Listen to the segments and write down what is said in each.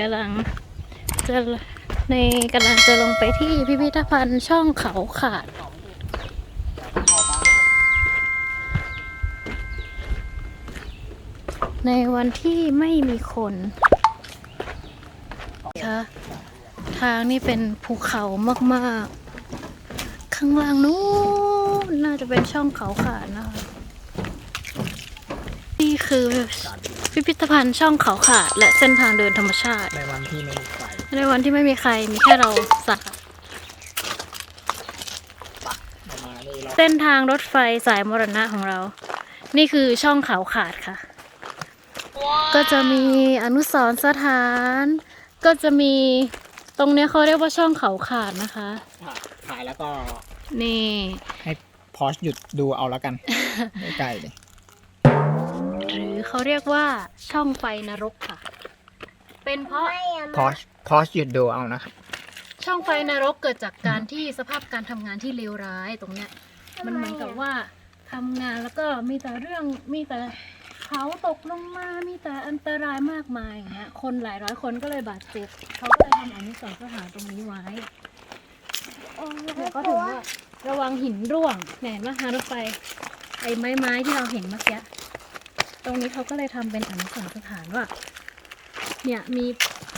กำลังจะในกำลังจะลงไปที่พิพิธภัณฑ์ช่องเขาขาด ในวันที่ไม่มีคนคะทางนี่เป็นภูเขามากๆ ข้างล่างนู้นน่าจะเป็นช่องเขาขาดนะคะ นี่คือ พิพิธภัณฑ์ช่องเขาขาด และเส้นทางเดินธรรมชาติ ในวันที่ไม่มีไฟในวันที่ไม่มีใครมีแค่เราสัตว์ประมาณนี้เราเส้นทางรถไฟสายมรณะของเรา นี่คือช่องเขาขาดค่ะ ก็จะมีอนุสรณ์สถาน ก็จะมีตรงเนี้ยเขาเรียกว่าช่องเขาขาดนะคะถ่ายแล้วก็นี่ ให้พอชหยุดดูเอาแล้วกัน ไม่ไกลเลยหรือ เขาเรียกว่าช่องไฟนรกค่ะ เป็นเพราะพอชพอชหยุดดูเอานะครับ ช่องไฟนรกเกิดจากการที่สภาพการทำงานที่เลวร้ายตรงเนี้ย มันเหมือนกับว่าทำงานแล้วก็มีแต่เรื่องมีแต่เขาตกลงมา มีแต่อันตรายมากมายอย่างเงี้ย คนหลายร้อยคนก็เลยบาดเจ็บ เขาก็เลยทำอนุสรณ์สถานตรงนี้ไว้เนี่ยก็ถึงว่าระวังหินร่วงเนี่ยเห็นไหมทางรถไฟไอ้ไม้ไม้ๆที่เราเห็นเมื่อกี้ ตรงนี้เขาก็เลยทำเป็นอนุสรณ์สถานว่า เนี่ยมี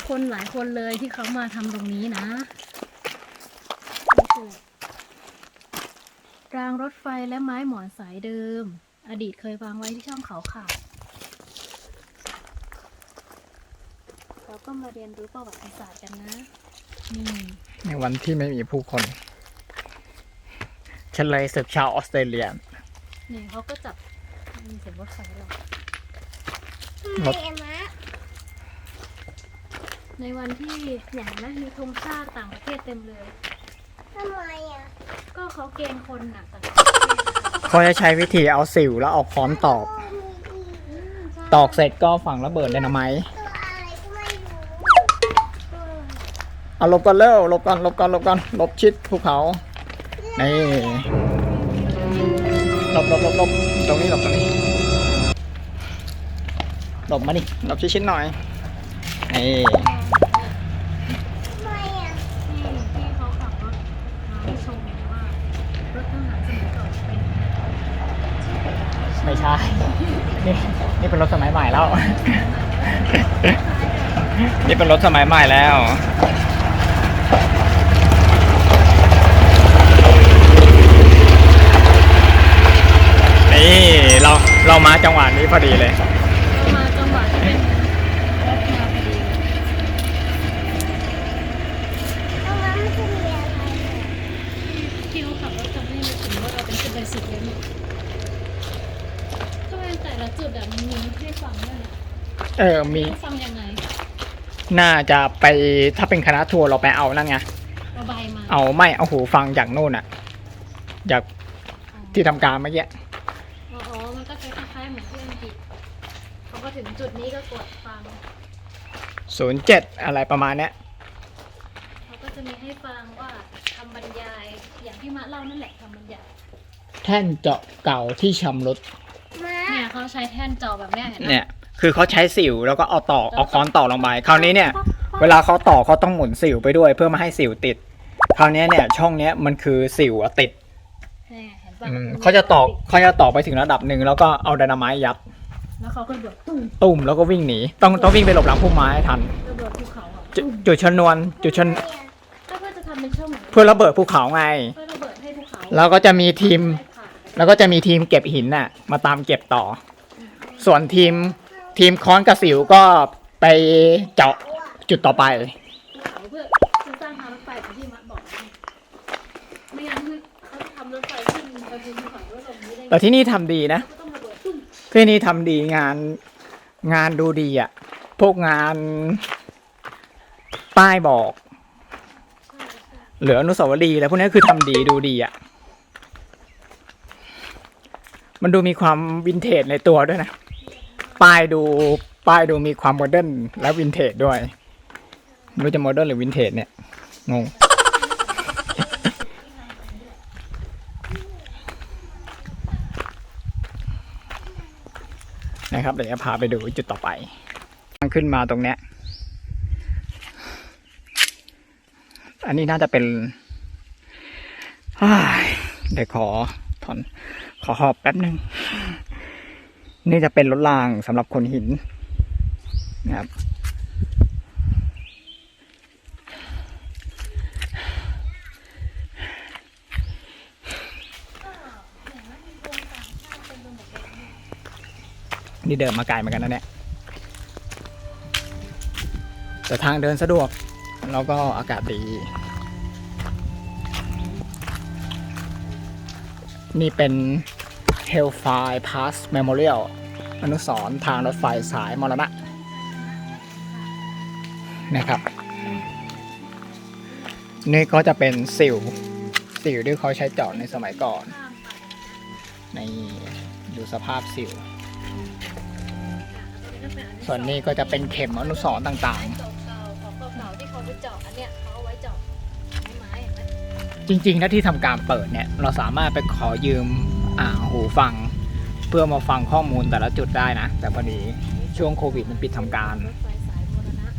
คนหลายคนเลยที่เขามาทำตรงนี้นะนี่คือรางรถไฟและไม้หมอนสายเดิม อดีตเคยวางไว้ที่ช่องเขาขาดเราก็มาเรียนรู้ประวัติศาสตร์กันนะนี่ในวันที่ไม่มีผู้คนเฉลยศึกชาวออสเตรเลียนี่เขาก็จับมีเสียงรถไฟหรอ กรถในวันที่อย่างนะมีธงชาติต่างประเทศเต็มเลย ทำไมอะก็เขาเกณฑ์คนหนักต่างประเทศเขาจะใช้วิธีเอาสิวแล้วเอาค้อนตอก ตอกเสร็จก็ฝังระเบิดไดนาไมต์ตัวอะไรก็ไม่รู้เอาหลบก่อนเร็วหลบก่อนหลบก่อนหลบก่อนหลบชิดภูเขา นี่หลบหลบหลบหลบตรงนี้หลบตรงนี้ หลบมาดิหลบชิดๆหน่อยนี่ทำไมอะที่ที่เขาขับรถมาให้ชมว่ารถทหารสมัยก่อนเป็นไม่ใช่ นี่นี่เป็นรถสมัยใหม่แล้ว นี่เป็นรถสมัยใหม่แล้วนี่เราเรามาจังหวะนี้พอดีเลย มาจังหวะที่เป็นรถมาพอดีเลย ตรงนั้นมันจะมีอะไรอะ ที่เขาขับรถทำให้นึกถึงว่าเราเป็นจุดเบสิกเลยเนี่ยทำไมแต่ ละจุดอะมันมีให้ฟังด้วยนะเออมีให้ฟังยังไงน่าจะไปถ้าเป็นคณะทัวร์เราไปเอานั่นไงระบายมาเอาไม่เอาหูฟังจากนู่นอะจากอ๋อที่ทำการเมื่อกี้อ๋ออ๋อมันก็จะคล้ายๆเหมือนที่อังกฤษเขาก็ถึงจุดนี้ก็กดฟังศูนย์เจ็ดอะไรประมาณเนี้ยเขาก็จะมีให้ฟังว่าคำบรรยายอย่างที่มะเล่านั่นแหละคำบรรยายแท่นเจาะเก่าที่ชำรุดมา เนี่ยเขาใช้แท่นจอแบบเนี้ยเห็นไหมเนี่ย คือเขาใช้สิวแล้วก็เอาตอกเอาค้อนตอกลงไปคราวนี้เนี่ย เวลาเขาตอกเขาต้องหมุนสิวไปด้วย เพื่อไม่ให้สิวติด คราวนี้เนี่ย ช่องเนี้ยมันคือสิวอะติดเนี่ยเห็นปะอืมเขาจะตอกเขาจะตอกไปถึงระดับหนึ่งแล้วก็เอาไดนาไมต์ยัดแล้วเขาก็ระเบิดตุ้มตุ่มแล้วก็วิ่งหนีต้องต้องวิ่งไปหลบหลังพุ่มไม้ให้ทันระเบิดภูเขาอะจุจุดชนวนจุดชนก็เพื่อจะทำเป็นช่องเหมือนเพื่อระเบิดภูเขาไง เพื่อระเบิดให้ภูเขาแล้วก็จะมีทีมได้ผ่าน แล้วก็จะมีทีมเก็บหินน่ะ มาตามเก็บต่อ ส่วนทีมทีมค้อนกระสิวก็ไปเจาะจุดต่อไปภูเขาเพื่อจะสร้างทางรถไฟแบบที่มัดบอกนะไม่งั้นเขาจะทำรถไฟขึ้นไปบนภูเขาแล้วลงนี้ได้ไงแต่ที่นี่ทำดีนะ ก็ต้องระเบิดตุ้มที่นี่ทำดีงานงานดูดีอะ พวกงานป้ายบอก เหลืออนุสาวรีย์แล้วพวกนี้คือทำดีดูดีอะ มันดูมีความวินเทจในตัวด้วยนะป้ายดูป้ายดูมีความโมเดิร์นและวินเทจด้วยไม่รู้จะโมเดิร์นหรือวินเทจเนี่ยงงนะครับเดี๋ยวจะพาไปดูจุดต่อไปทางขึ้นมาตรงเนี้ย อันนี้น่าจะเป็นเดี๋ยวขอถอน ขอหอบแป๊บหนึ่งนี่จะเป็นรถรางสำหรับคนหินนะครับนี่เดินมาไกลเหมือนกันนะเนี่ยแต่ทางเดินสะดวก แล้วก็อากาศดี นี่เป็น Hellfire Pass Memorial อนุสรณ์ทางรถไฟสายมรณะนะครับ นี่ก็จะเป็นสิวสิวที่เขาใช้เจาะในสมัยก่อน ในดูสภาพสิว ส่วนนี้ก็จะเป็นเข็มอนุสรณ์ต่างเก่าๆของเก่าๆที่เขาไปเจาะอันเนี้ยเขาเอาไว้เจาะไม้ๆเห็นไหมๆจริงๆ ถ้าที่ทำการเปิดเนี่ย เราสามารถไปขอยืม อ่าหูฟังเพื่อมาฟังข้อมูลแต่ละจุดได้นะ แต่พอดีช่วงโควิดมันปิดทำการ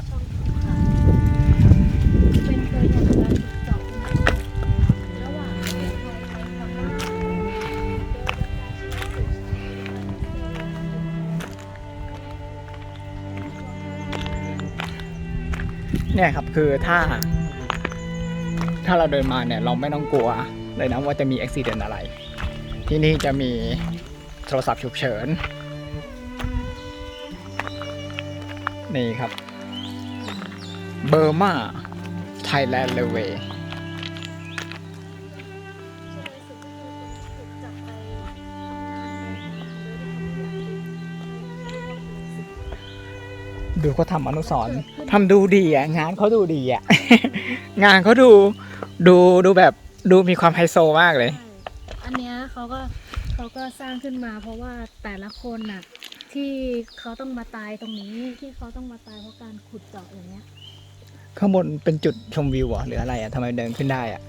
เขาขาดเป็นตัวอย่างการขุดเจาะนะระหว่างประเทศไทยกับพม่าโดยประชาชนสืบสานเนี่ยครับคือถ้า ถ้าเราเดินมาเนี่ย เราไม่ต้องกลัวเลยนะว่าจะมีอุบิเหตุอะไร ที่นี่จะมีโทรศัพท์ฉุกเฉิน นี่ครับ เบอร์มาไทยแลนด์เลเวลดูเขาทำอนุสรณ์ทำดูดีอะ งานเขาดูดีอะ งานเขาดูดูดูแบบดูมีความไฮโซมากเลย เนี้ยเขาก็เขาก็สร้างขึ้นมา เพราะว่าแต่ละคนน่ะที่เขาต้องมาตายตรงนี้ที่เขาต้องมาตายเพราะการขุดเจาะอย่างเงี้ยข้างบนเป็นจุดชมวิวเหรอะหรืออะไรอะทำไมเดินขึ้นได้อะ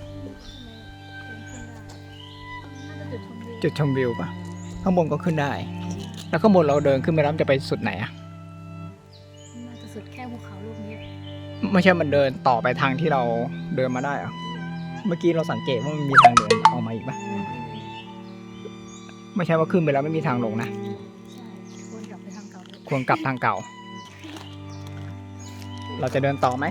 น่าจะจุดชมวิวจุดชมวิวปะข้างบนก็ขึ้นได้ แล้วข้างบนเราเดินขึ้นไปแล้วมันจะไปสุดไหนอะน่าจะสุดแค่ภูเขาลูกนี้ไม่ใช่มันเดินต่อไปทางที่เราเดินมาได้เหรอะเมื่อกี้เราสังเกตว่ามันมีทางเดินออกมาอีกปะ ไม่ใช่ว่าขึ้นไปแล้วไม่มีทางลงนะใช่วนกลับไปทางเก่าเลยควรกลับทางเก่า เราจะเดินต่อไหม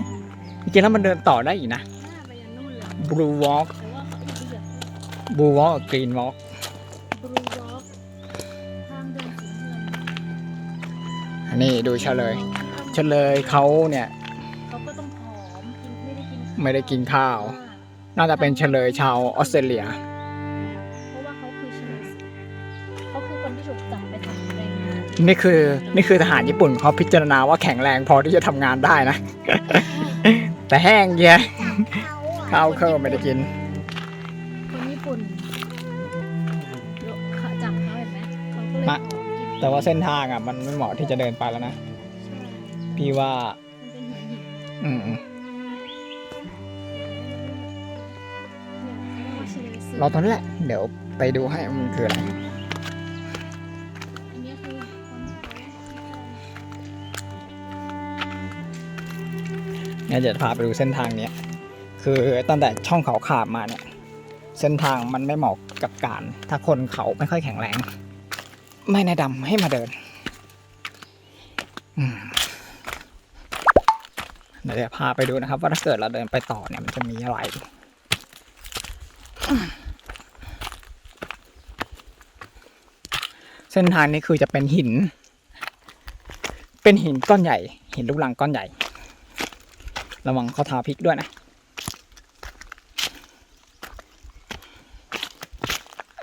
จริงๆแล้วมันเดินต่อได้อีกนะ หน้าไปยันนู่นเลย Blue Walk แต่ว่าเขาอีกเหยียบ Blue Walk กับ Green Walk บลูวอล์กทางเดินสีเงินอันนี้ดูเฉลย เฉลยเขาเนี่ยเขาก็ต้องผอมกินไม่ได้กินไม่ได้กินข้าว น่าจะเป็นเฉลยชาวออสเตรเลียเพ นนี่คือนี่คือทหารญี่ปุ่นเขาพิจารณาว่าแข็งแรงพอที่จะทำงานได้นะ แต่แห้งเยียเขาอะข้าวเคอไม่ได้กิน คนญี่ปุ่นเขาจับเขาเห็นไหมเขาก็เลยผอมกินแต่ว่าเส้นทางอะ มันไม่เหมาะที่จะเดินไปแล้วนะใช่พี่ว่า มันเป็นหินหินอืมอืมเนี่ยเขาเรียกว่าเฉลยสึรอตอนนั้นแหละ เดี๋ยวไปดูให้มันคืออะไร เนี่ยจะพาไปดูเส้นทางเนี้ยคือตั้งแต่ช่องเขาขาดมาเนี่ย เส้นทางมันไม่เหมาะกับการ ถ้าคนเขาไม่ค่อยแข็งแรง ไม่แนะนำให้มาเดินเดี๋ยวจะพาไปดูนะครับ ว่าถ้าเกิดเราเดินไปต่อเนี่ยมันจะมีอะไรเส้นทางนี้คือจะเป็นหิน เป็นหินก้อนใหญ่ หินลูกรังก้อนใหญ่ ระวังข้อเท้าพลิกด้วยนะ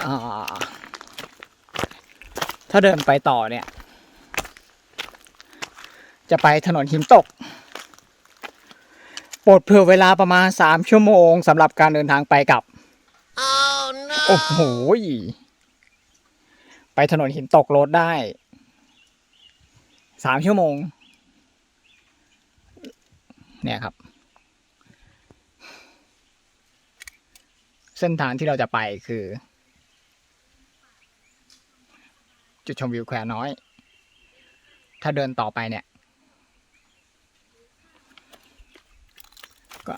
อ่าถ้าเดินไปต่อเนี่ย จะไปถนนหินตกโปรดเผื่อเวลาประมาณ 3 ชั่วโมงสำหรับการเดินทางไปกลับโอ้โหยไปถนนหินตกรถได้สามชั่วโมง เนี่ยครับ เส้นทางที่เราจะไปคือ จุดชมวิวแควน้อย ถ้าเดินต่อไปเนี่ย ก็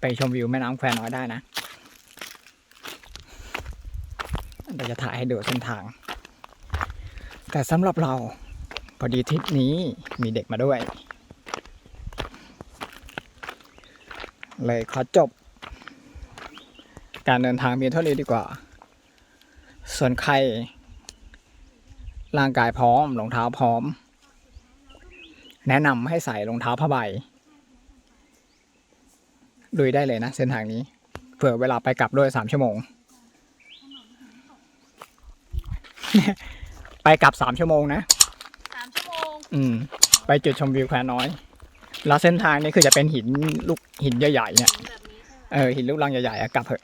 ไปชมวิวแม่น้ำแควน้อยได้นะเราจะถ่ายให้ดูเส้นทาง แต่สำหรับเราพอดีทริปนี้มีเด็กมาด้วย เลยขอจบ การเดินทางเพียงเท่านี้ดีกว่า ส่วนใคร ร่างกายพร้อมรองเท้าพร้อม แนะนำให้ใส่รองเท้าผ้าใบลุยได้เลยนะเส้นทางนี้ เผื่อเวลาไปกลับด้วยสามชั่วโมง ไปกลับสามชั่วโมงนะสามชั่วโมง อืม ไปจุดชมวิวแควน้อย แล้วเส้นทางนี้คือจะเป็นหินลูกหินใหญ่ๆเนี่ยแบบนี้ใช่ไหมเออหินลูกรังใหญ่ๆอะกลับเถอะ